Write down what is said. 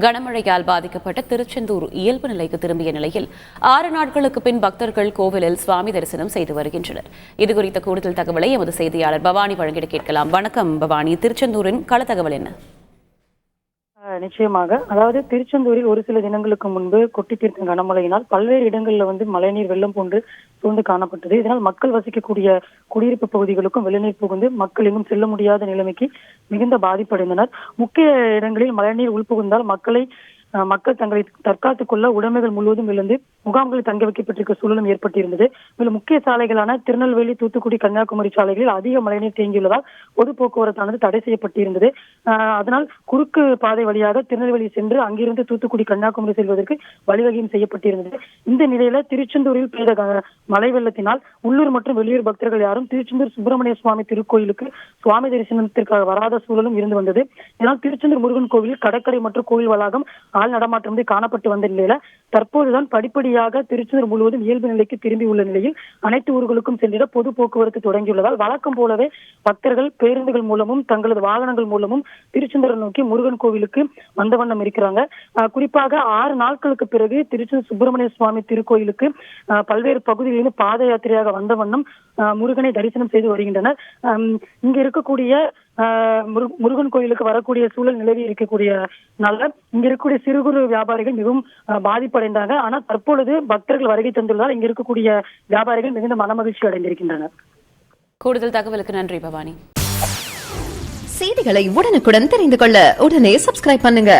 கனமழையால் பாதிக்கப்பட்ட திருச்செந்தூர் இயல்பு நிலைக்கு திரும்பிய நிலையில் ஆறு நாட்களுக்கு பின் பக்தர்கள் கோவிலில் சுவாமி தரிசனம் செய்து வருகின்றனர். இதுகுறித்த கூடுதல் தகவலை எமது செய்தியாளர் பவானி வழங்கிட கேட்கலாம். வணக்கம் பவானி. திருச்செந்தூரின் கள தகவல் என்ன? நிச்சயமாக. அதாவது திருச்செந்தூரில் ஒரு சில தினங்களுக்கு முன்பு கொட்டி தீர்க்கும் கனமழையினால் பல்வேறு இடங்களில் வந்து மழைநீர் வெள்ளம் போன்று சூழ்ந்து காணப்பட்டது. இதனால் மக்கள் வசிக்கக்கூடிய குடியிருப்பு பகுதிகளுக்கும் வெள்ளநீர் புகுந்து மக்கள் எங்கும் செல்ல முடியாத நிலைமைக்கு மிகுந்த பாதிப்படைந்தனர். முக்கிய இடங்களில் மழைநீர் உள்புகுந்தால் மக்களை மக்கள் தங்களை தற்காத்துக் கொள்ள உடைமைகள் முழுவதும் இழந்து முகாம்களில் தங்க வைக்கப்பட்டிருக்க சூழலும் ஏற்பட்டிருந்தது. மேலும் முக்கிய சாலைகளான திருநெல்வேலி தூத்துக்குடி கன்னியாகுமரி சாலைகளில் அதிக மழைநீர் தேங்கியுள்ளதால் பொது போக்குவரத்தானது தடை செய்யப்பட்டிருந்தது. அதனால் குறுக்கு பாதை வழியாக திருநெல்வேலி சென்று அங்கிருந்து தூத்துக்குடி கன்னியாகுமரி செல்வதற்கு வழிவகையும் செய்யப்பட்டிருந்தது. இந்த நிலையில திருச்செந்தூரில் பெய்த மழை வெள்ளத்தினால் உள்ளூர் மற்றும் வெளியூர் பக்தர்கள் யாரும் திருச்செந்தூர் சுப்பிரமணிய சுவாமி திருக்கோயிலுக்கு சுவாமி தரிசனத்திற்காக வராத சூழலும் இருந்து வந்தது. இதனால் திருச்செந்தூர் முருகன் கோவிலில் கடற்கரை மற்றும் கோவில் வளாகம் ஆள் நடமாட்டம் காணப்பட்டு வந்த நிலையில தற்போதுதான் படிப்படி படிப்படியாக திருச்செந்தூர் முழுவதும் இயல்பு நிலைக்கு திரும்பி உள்ள நிலையில் அனைத்து ஊர்களுக்கும் சென்றிட பொது போக்குவரத்து தொடங்கியுள்ளதால் வழக்கம் போலவே பக்தர்கள் பேருந்துகள் மூலமும் தங்களது வாகனங்கள் மூலமும் திருச்செந்தூரை நோக்கி முருகன் கோவிலுக்கு வந்த வண்ணம் இருக்கிறாங்க. குறிப்பாக ஆறு நாட்களுக்கு பிறகு திருச்செந்தூர் சுப்பிரமணிய சுவாமி திருக்கோயிலுக்கு பல்வேறு பகுதிகளிலும் பாத யாத்திரையாக வந்த வண்ணம் முருகனை தரிசனம் செய்து வருகின்றனர். இங்க இருக்கக்கூடிய முருகன் கோயிலுக்கு வரக்கூடிய சூழல் நிலவி இருக்கக்கூடிய நாள்ல இங்க இருக்கக்கூடிய சிறு குறு வியாபாரிகள் மிகவும் பாதிப்படைந்தாங்க. ஆனா தற்பொழுது பக்தர்கள் வருகை தந்துள்ளதால் இங்க இருக்கக்கூடிய வியாபாரிகள் மிகுந்த மனமகிழ்ச்சி அடைந்திருக்கின்றனர். கூடுதல் தகவலுக்கு நன்றி பவானி. செய்திகளை உடனுக்குடன் தெரிந்து கொள்ள உடனே சப்ஸ்கிரைப் பண்ணுங்க.